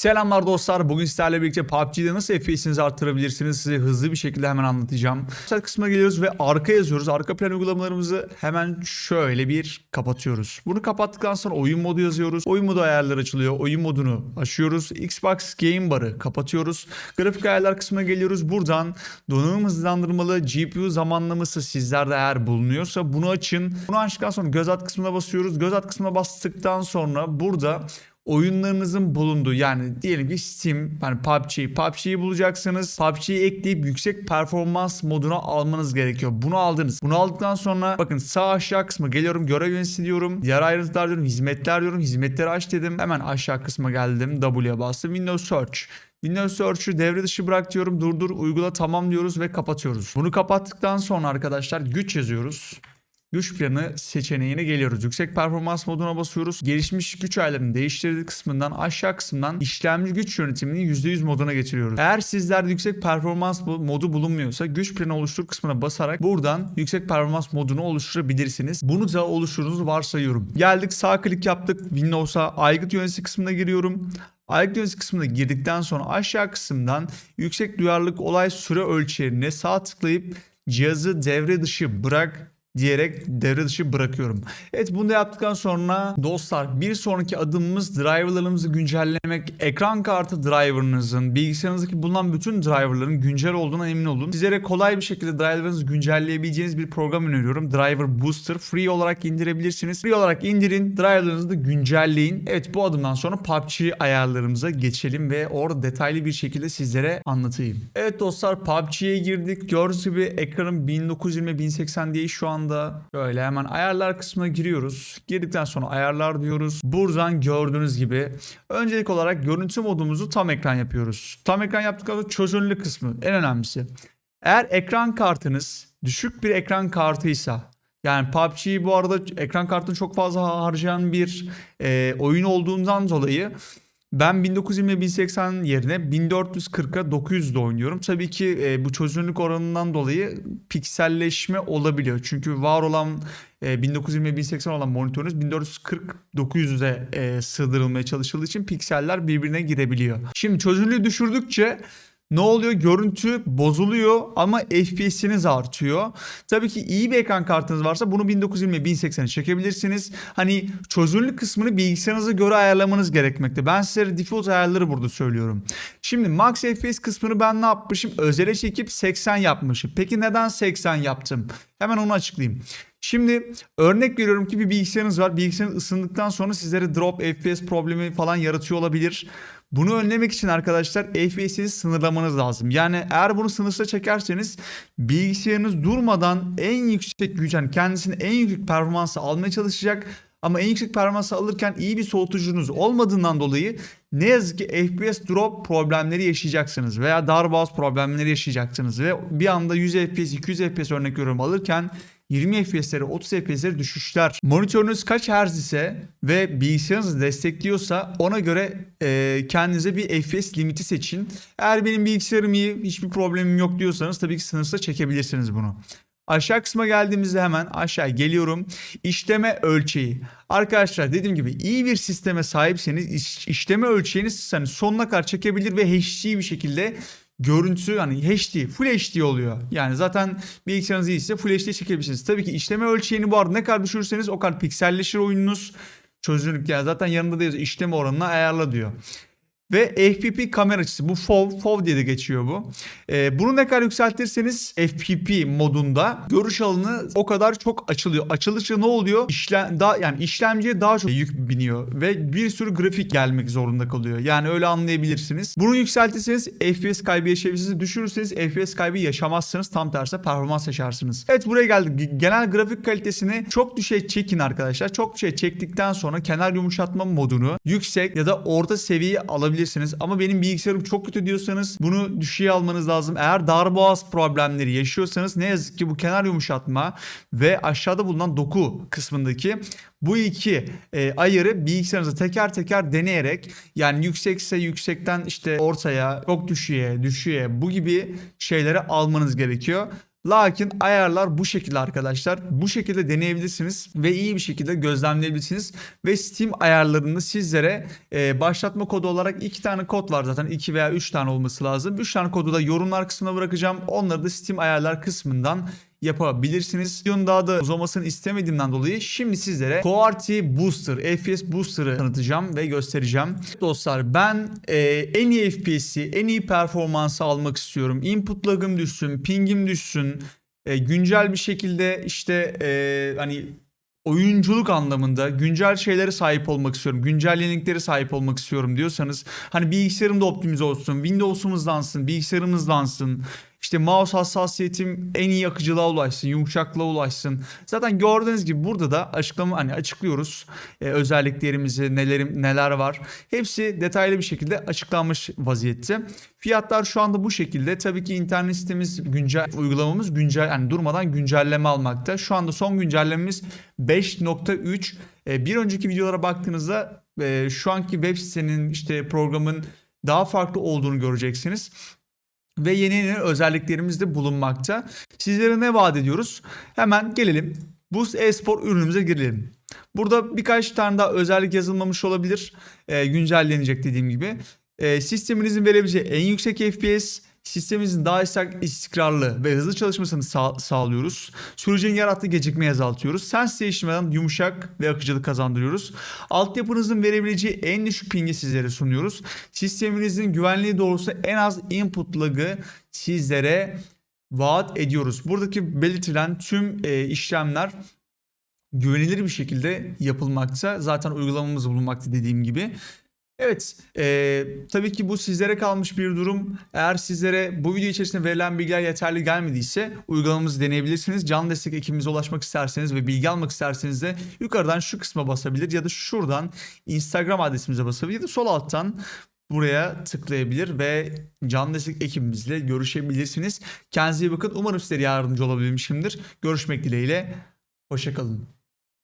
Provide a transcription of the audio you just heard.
Selamlar dostlar. Bugün sizlerle birlikte PUBG'de nasıl FPS'inizi arttırabilirsiniz size hızlı bir şekilde hemen anlatacağım. Mesela kısmına geliyoruz ve arka yazıyoruz. Arka plan uygulamalarımızı hemen şöyle bir kapatıyoruz. Bunu kapattıktan sonra oyun modu yazıyoruz. Oyun modu ayarları açılıyor. Oyun modunu açıyoruz. Xbox Game Bar'ı kapatıyoruz. Grafik ayarlar kısmına geliyoruz. Buradan donanım hızlandırmalı GPU zamanlaması sizlerde eğer bulunuyorsa bunu açın. Bunu açtıktan sonra göz at kısmına basıyoruz. Göz at kısmına bastıktan sonra burada oyunlarınızın bulunduğu yani diyelim ki Steam, yani PUBG, PUBG'yi bulacaksınız. PUBG'yi ekleyip yüksek performans moduna almanız gerekiyor. Bunu aldınız. Bunu aldıktan sonra bakın sağ aşağı kısmı geliyorum. Görev yöneticisi diyorum. Diğer ayrıntılar diyorum. Hizmetler diyorum. Hizmetleri aç dedim. Hemen aşağı kısma geldim. W'ye bastım. Windows Search. Windows Search'ü devre dışı bırak diyorum. Durdur, uygula, tamam diyoruz ve kapatıyoruz. Bunu kapattıktan sonra arkadaşlar güç yazıyoruz. Güç planı seçeneğine geliyoruz. Yüksek performans moduna basıyoruz. Gelişmiş güç ayarlarını değiştirdik kısmından aşağı kısmından işlemci güç yönetimini %100 moduna getiriyoruz. Eğer sizlerde yüksek performans modu bulunmuyorsa güç planı oluştur kısmına basarak buradan yüksek performans modunu oluşturabilirsiniz. Bunu da oluşturduğunuzu varsayıyorum. Geldik sağ klik yaptık. Windows'a aygıt yöneticisi kısmına giriyorum. Aygıt yöneticisi kısmına girdikten sonra aşağı kısımdan yüksek duyarlılık olay süre ölçerine sağ tıklayıp cihazı devre dışı bırak diyerek devre dışı bırakıyorum. Evet bunu da yaptıktan sonra dostlar bir sonraki adımımız driverlarımızı güncellemek. Ekran kartı driverınızın, bilgisayarınızdaki bulunan bütün driverların güncel olduğuna emin olun. Sizlere kolay bir şekilde driverınızı güncelleyebileceğiniz bir program öneriyorum. Driver Booster free olarak indirebilirsiniz. Free olarak indirin, driverlarınızı da güncelleyin. Evet bu adımdan sonra PUBG ayarlarımıza geçelim ve orada detaylı bir şekilde sizlere anlatayım. Evet dostlar PUBG'ye girdik. Gördüğünüz gibi ekranım 1920-1080 diye şu anda böyle hemen ayarlar kısmına giriyoruz. Girdikten sonra ayarlar diyoruz. Buradan gördüğünüz gibi öncelik olarak görüntü modumuzu tam ekran yapıyoruz. Tam ekran yaptıktan sonra çözünürlük kısmı en önemlisi. Eğer ekran kartınız düşük bir ekran kartıysa yani PUBG bu arada ekran kartını çok fazla harcayan bir e, oyun olduğundan dolayı ben 1920 1080 yerine 1440'a 900'de oynuyorum. Tabii ki e, bu çözünürlük oranından dolayı pikselleşme olabiliyor. Çünkü var olan e, 1920 1080 olan monitörünüz 1440 900'e e, sığdırılmaya çalışıldığı için pikseller birbirine girebiliyor. Şimdi çözünürlüğü düşürdükçe ne oluyor? Görüntü bozuluyor ama FPS'iniz artıyor. Tabii ki iyi bir ekran kartınız varsa bunu 1920 1080'e çekebilirsiniz. Hani çözünürlük kısmını bilgisayarınıza göre ayarlamanız gerekmekte. Ben size default ayarları burada söylüyorum. Şimdi max FPS kısmını ben ne yapmışım? Özele çekip 80 yapmışım. Peki neden 80 yaptım? Hemen onu açıklayayım. Şimdi örnek veriyorum ki bir bilgisayarınız var. Bilgisayarınız ısındıktan sonra sizlere drop FPS problemi falan yaratıyor olabilir. Bunu önlemek için arkadaşlar FPS'inizi sınırlamanız lazım. Yani eğer bunu sınırsıza çekerseniz bilgisayarınız durmadan en yüksek güç yani kendisinin en yüksek performansı almaya çalışacak. Ama en yüksek performansı alırken iyi bir soğutucunuz olmadığından dolayı ne yazık ki FPS drop problemleri yaşayacaksınız veya darboğaz problemleri yaşayacaksınız ve bir anda 100 FPS 200 FPS örnek veriyorum alırken 20 FPS'lere 30 FPS'lere düşüşler. Monitörünüz kaç Hz ise ve bilgisayarınız destekliyorsa ona göre e, kendinize bir FPS limiti seçin. Eğer benim bilgisayarım iyi hiçbir problemim yok diyorsanız tabii ki sınırsız çekebilirsiniz bunu. Aşağı kısma geldiğimizde hemen aşağı geliyorum. İşleme ölçeği. Arkadaşlar dediğim gibi iyi bir sisteme sahipseniz iş- işleme ölçeğiniz hani sonuna kadar çekebilir ve HD bir şekilde görüntü hani HD, Full HD oluyor. Yani zaten bilgisayarınız iyiyse Full HD çekebilirsiniz. Tabii ki işleme ölçeğini bu arada ne kadar düşürürseniz o kadar pikselleşir oyununuz. Çözünürlük yani zaten yanında da yazıyor işleme oranına ayarla diyor. Ve FPP kamera açısı bu FOV, FOV diye de geçiyor bu. Ee, bunu ne kadar yükseltirseniz FPP modunda görüş alanı o kadar çok açılıyor. Açılışta ne oluyor? İşlem daha yani işlemciye daha çok yük biniyor ve bir sürü grafik gelmek zorunda kalıyor. Yani öyle anlayabilirsiniz. Bunu yükseltirseniz FPS kaybı yaşayabilirsiniz. Düşürürseniz FPS kaybı yaşamazsınız. Tam tersi performans yaşarsınız. Evet buraya geldik. Genel grafik kalitesini çok düşey çekin arkadaşlar. Çok düşey çektikten sonra kenar yumuşatma modunu yüksek ya da orta seviyeye alabilirsiniz. Ama benim bilgisayarım çok kötü diyorsanız bunu düşüğe almanız lazım. Eğer darboğaz problemleri yaşıyorsanız ne yazık ki bu kenar yumuşatma ve aşağıda bulunan doku kısmındaki bu iki e, ayarı bilgisayarınıza teker teker deneyerek yani yüksekse yüksekten işte ortaya çok düşüğe düşüğe bu gibi şeyleri almanız gerekiyor. Lakin ayarlar bu şekilde arkadaşlar. Bu şekilde deneyebilirsiniz ve iyi bir şekilde gözlemleyebilirsiniz. Ve Steam ayarlarında sizlere e, başlatma kodu olarak iki tane kod var zaten. 2 veya 3 tane olması lazım. 3 tane kodu da yorumlar kısmına bırakacağım. Onları da Steam ayarlar kısmından yapabilirsiniz. Videonun daha da uzamasını istemediğimden dolayı şimdi sizlere Coarty Booster, FPS Booster'ı tanıtacağım ve göstereceğim. Dostlar ben e, en iyi FPS'i, en iyi performansı almak istiyorum. Input lag'ım düşsün, ping'im düşsün. E, güncel bir şekilde işte e, hani oyunculuk anlamında güncel şeylere sahip olmak istiyorum. Güncel yeniliklere sahip olmak istiyorum diyorsanız hani bilgisayarım da optimize olsun, Windows'um hızlansın, bilgisayarım hızlansın. İşte mouse hassasiyetim en iyi akıcılığa ulaşsın, yumuşaklığa ulaşsın. Zaten gördüğünüz gibi burada da açıklama hani açıklıyoruz e, özelliklerimizi, nelerim neler var. Hepsi detaylı bir şekilde açıklanmış vaziyette. Fiyatlar şu anda bu şekilde. Tabii ki internet sitemiz güncel uygulamamız güncel yani durmadan güncelleme almakta. Şu anda son güncellememiz 5.3. E, bir önceki videolara baktığınızda e, şu anki web sitenin işte programın daha farklı olduğunu göreceksiniz ve yeni yeni özelliklerimiz de bulunmakta. Sizlere ne vaat ediyoruz? Hemen gelelim. Boost e-spor ürünümüze girelim. Burada birkaç tane daha özellik yazılmamış olabilir. E, güncellenecek dediğim gibi. E, sisteminizin verebileceği en yüksek FPS, sistemimizin daha istik- istikrarlı ve hızlı çalışmasını sağ- sağlıyoruz. Sürecin yarattığı gecikmeyi azaltıyoruz. Sens değiştirmeden yumuşak ve akıcılık kazandırıyoruz. Altyapınızın verebileceği en düşük pingi sizlere sunuyoruz. Sisteminizin güvenliği doğrultusunda en az input lag'ı sizlere vaat ediyoruz. Buradaki belirtilen tüm e, işlemler güvenilir bir şekilde yapılmakta. Zaten uygulamamız bulunmakta dediğim gibi. Evet, e, tabii ki bu sizlere kalmış bir durum. Eğer sizlere bu video içerisinde verilen bilgiler yeterli gelmediyse uygulamamızı deneyebilirsiniz. Canlı destek ekibimize ulaşmak isterseniz ve bilgi almak isterseniz de yukarıdan şu kısma basabilir ya da şuradan Instagram adresimize basabilir ya da sol alttan buraya tıklayabilir ve canlı destek ekibimizle görüşebilirsiniz. Kendinize iyi bakın. Umarım sizlere yardımcı olabilmişimdir. Görüşmek dileğiyle. Hoşçakalın.